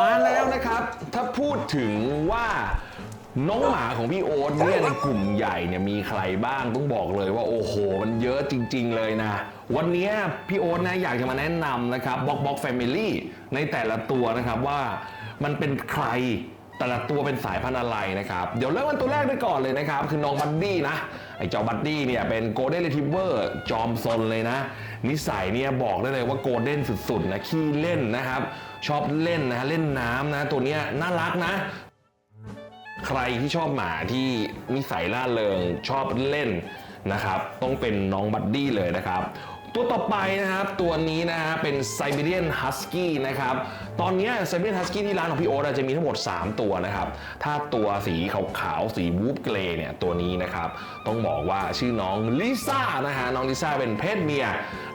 มาแล้วนะครับ ถ้าพูดถึงว่าน้องหมาของพี่โอ๊ตเนี่ยในกลุ่มใหญ่เนี่ยมีใครบ้างต้องบอกเลยว่าโอ้โห มันเยอะจริง ๆ เลยนะ วันนี้พี่โอ๊ตนะอยากจะมาแนะนำนะครับบ็อกบ็อกแฟมิลี่ในแต่ละตัวนะครับว่ามันเป็นใคร แต่ละตัวเป็นสายพันธุ์อะไรนะครับ เดี๋ยวเริ่มกันตัวแรกไปก่อนเลยนะครับ คือน้องบัดดี้นะ ไอ้เจ้าบัดดี้เนี่ยเป็นโกลเด้นร t ท i เวอร์จอมซนเลยนะ นิสัยเนี่ยบอกได้เลยว่าโกลเด้นสุดๆนะขี้เล่นนะครับ ชอบเล่นนะเล่นน้ำนะ ตัวเนี้ยน่ารักนะใครที่ชอบหมาที่นิสัยล่าเริงชอบเล่นนะครับ ต้องเป็นน้องบัดดี้เลยนะครับ ตัวต่อไปนะครับ ตัวนี้นะฮะเป็นไซบีเรียนฮัสกี้นะครับ ตอนนี้ไซบีเรียนฮัสกี้ที่ร้านของพี่โอ๊ตจะมีทั้งหมด 3 ตัวนะครับ ถ้าตัวสีขาวๆสีบูฟเกรย์เนี่ยตัวนี้นะครับ ต้องบอกว่าชื่อน้องลิซ่านะฮะน้องลิซ่าเป็นเพศเมีย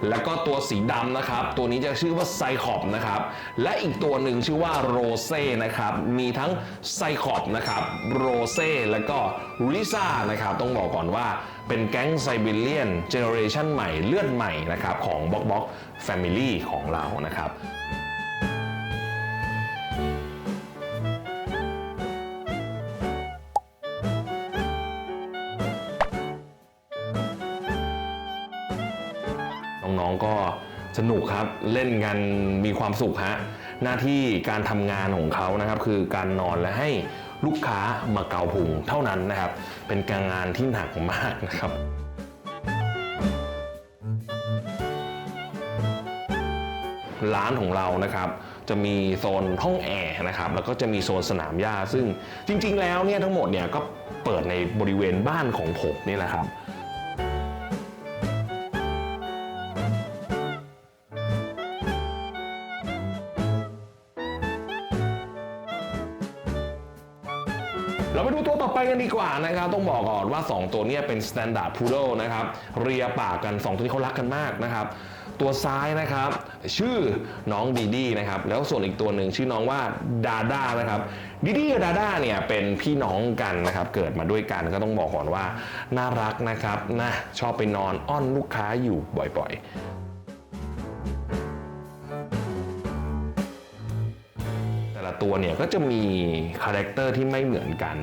แล้วก็ตัวสีดำนะครับ ตัวนี้จะชื่อว่าไซคอบนะครับ และอีกตัวหนึ่งชื่อว่าโรเซ่นะครับ มีทั้งไซคอบนะครับโรเซ่แล้วก็ริซ่านะครับ ต้องบอกก่อนว่า เป็นแก๊งไซบีเรียนเจเนอเรชันใหม่เลือดใหม่นะครับของบ็อกบ็อกแฟมิลี่ของเรานะครับน้องๆก็สนุกครับเล่นกันมีความสุขฮะหน้าที่การทำงานของเขานะครับ คือการนอนและให้ ลูกค้ามาเกาพุงเท่านั้นนะครับ เป็นการงานที่หนักมากนะครับร้านของเรานะครับจะมีโซนห้องแอร์นะครับแล้วก็จะมีโซนสนามหญ้าซึ่งจริง ๆ แล้วเนี่ยทั้งหมดเนี่ยก็เปิดในบริเวณบ้านของผมนี่แหละครับ เราไปดูตัวต่อไปกันดีกว่านะครับต้องบอกก่อนว่า 2 ตัวเนี้เป็น Standard Poodle นะครับเรียปากกัน 2 ตัวนี้เขารักกันมากนะครับตัวซ้ายนะครับ ชื่อน้องดีดีนะครับแล้วส่วนอีกตัวหนึ่งชื่อน้องว่าดาด้านะครับดีดีกับดาด้าเนี่ยเป็นพี่น้องกันนะครับเกิดมาด้วยกันก็ต้องบอกก่อนว่าน่ารักนะครับนะชอบไปนอนอ้อนลูกค้าอยู่บ่อยๆ ตัวเนี่ยก็จะมีคาแรคเตอร์ที่ไม่เหมือนกัน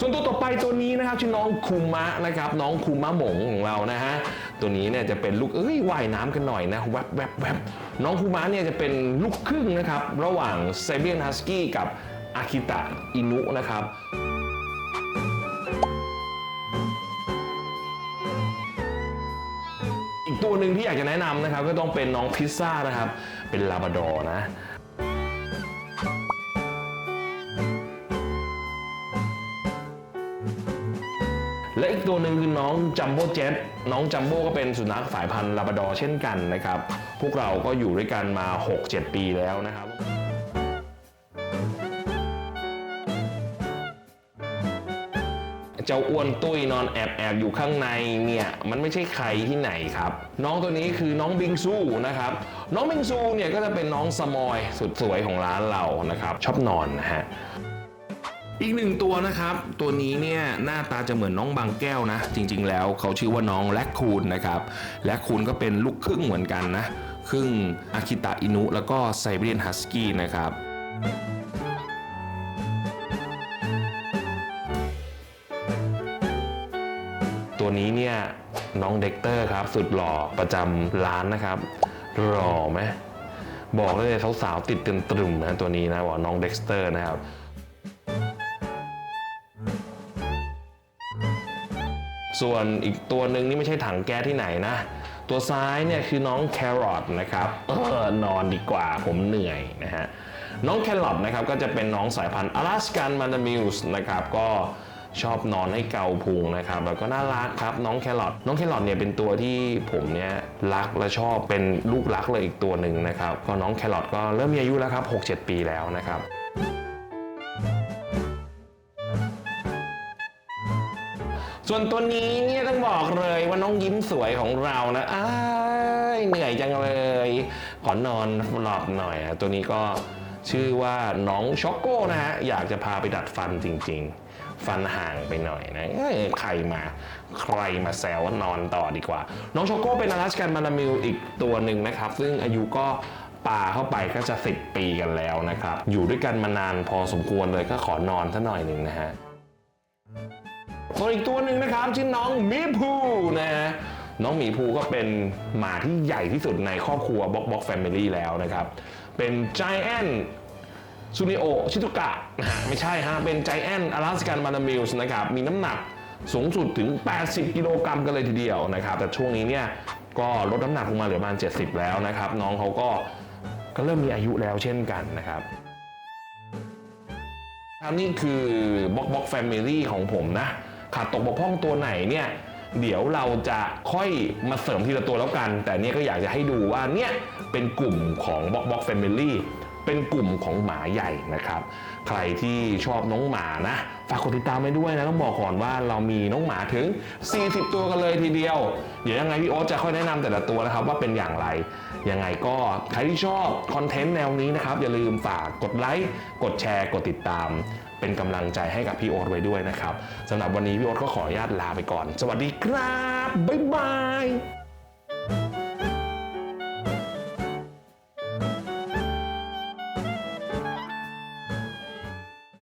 ส่วนตัวต่อไปตัวนี้นะครับชื่อน้องคูมะนะครับน้องคูมะหมงของเรานะฮะตัวนี้เนี่ยจะเป็นลูกเอ้ยว่ายน้ำกันหน่อยนะแวบแวบแวบน้องคูมะเนี่ยจะเป็นลูกครึ่งนะครับ ระหว่างเซเบียนฮัสกี้กับอาคิตะอินุนะครับ ตัวหนึ่งที่อยากจะแนะนำนะครับ ก็ต้องเป็นน้องพิซซ่านะครับ เป็นลาบราดอร์นะและอีกตัวหนึ่งคือน้องจัมโบ้เจ็ตน้องจัมโบ้ก็เป็นสุนัขสายพันธุ์ลาบราดอร์เช่นกันนะครับ พวกเราก็อยู่ด้วยกันมา 6-7 ปีแล้วนะครับ เจ้าอ้วนตุ้ยนอนแอบแอบอยู่ข้างในเนี่ยมันไม่ใช่ใครที่ไหนครับ น้องตัวนี้คือน้องบิงซูนะครับน้องบิงซูเนี่ยก็จะเป็นน้องสมอยสุดสวยของร้านเรานะครับชอบนอนนะฮะอีกหนึ่งตัวนะครับ ตัวนี้เนี่ยหน้าตาจะเหมือนน้องบางแก้วนะ จริง ๆ แล้วเขาชื่อว่าน้องแลคคูนนะครับแลคคูนก็เป็นลูกครึ่งเหมือนกันนะ ครึ่งอาคิตะอินุแล้วก็ไซบีเรียนฮัสกี้นะครับ เนี่ยน้องเด็กเตอร์ครับ สุดหล่อประจำร้านนะครับหล่อไหมบอกเลยสาวๆติดกันตรึมนะตัวนี้นะบอกน้องเด็กเตอร์นะครับส่วนอีกตัวหนึ่งนี่ไม่ใช่ถังแก๊สที่ไหนนะ ตัวซ้ายเนี่ยคือน้องแครอทนะครับออนอนดีกว่าผมเหนื่อยนะฮะน้องแครอทนะครับก็จะเป็นน้องสายพันธุ์อลาสกันมันดามิวส์นะครับก็ ชอบนอนให้เกาพุงนะครับแล้วก็น่ารักครับน้องแครอทน้องแครอทเนี่ยเป็นตัวที่ผมเนี่ยรักและชอบเป็นลูกรักเลยอีกตัวหนึ่งนะครับก็น้องแครอทก็เริ่มมีอายุแล้วครับ6-7 ปีแล้วนะครับส่วนตัวนี้เนี่ยต้องบอกเลยว่าน้องยิ้มสวยของเรานะอ้ายเหนื่อยจังเลย ขอนอนหลับหน่อยอะตัวนี้ก็ชื่อว่าน้องช็อกโก้นะฮะ อยากจะพาไปดัดฟันจริง ๆ ฟันห่างไปหน่อยนะใครมาใครมาแซวนอนต่อดีกว่า น้องโชโก้เป็นอลาสกันมานามิลอีกตัวหนึ่งนะครับ ซึ่งอายุก็ปาเข้าไปก็จะ 10 ปีกันแล้วนะครับ อยู่ด้วยกันมานานพอสมควรเลยก็ขอนอนสักหน่อยหนึ่งนะฮะส่วนอีกตัวหนึ่งนะครับชื่อน้องมีภูนะฮะน้องหมีภูก็เป็นหมาที่ใหญ่ที่สุดในครอบครัวบ็อกบ็อกแฟมิลี่แล้วนะครับ เป็น Giant ซูนิโอชิตุกะนะฮะไม่ใช่ฮะเป็น Giant Alaskan m a n a m i l s นะครับมีน้ำหนักสูงสุดถึง 80 กิโลกรัมกันเลยทีเดียวนะครับ แต่ช่วงนี้เนี่ยก็ลดน้ำหนักลงมาเหลือประมาณ 70 แล้วนะครับ น้องเขาก็ก็เริ่มมีอายุแล้วเช่นกันนะครับครับนี่คือบล็อกบ็อกแฟมิลี่ของผมนะ ขาดตกบกพร่องตัวไหนเนี่ย เดี๋ยวเราจะค่อยมาเสริมทีละตัวแล้วกัน แต่เนี่ยก็อยากจะให้ดูว่าเนี่ยเป็นกลุ่มของบล็อกบ็อกแฟมิลี่ เป็นกลุ่มของหมาใหญ่นะครับ ใครที่ชอบน้องหมานะ ฝากกดติดตามไปด้วยนะ ต้องบอกก่อนว่าเรามีน้องหมาถึง 40 ตัวกันเลยทีเดียว เดี๋ยวยังไงพี่โอ๊ตจะค่อยแนะนำแต่ละตัวนะครับว่าเป็นอย่างไร ยังไงก็ใครที่ชอบคอนเทนต์แนวนี้นะครับ อย่าลืมฝากกดไลค์ กดแชร์ กดติดตาม เป็นกำลังใจให้กับพี่โอ๊ตไว้ด้วยนะครับสำหรับวันนี้พี่โอ๊ตก็ขออนุญาตลาไปก่อน สวัสดีครับ บ๊ายบาย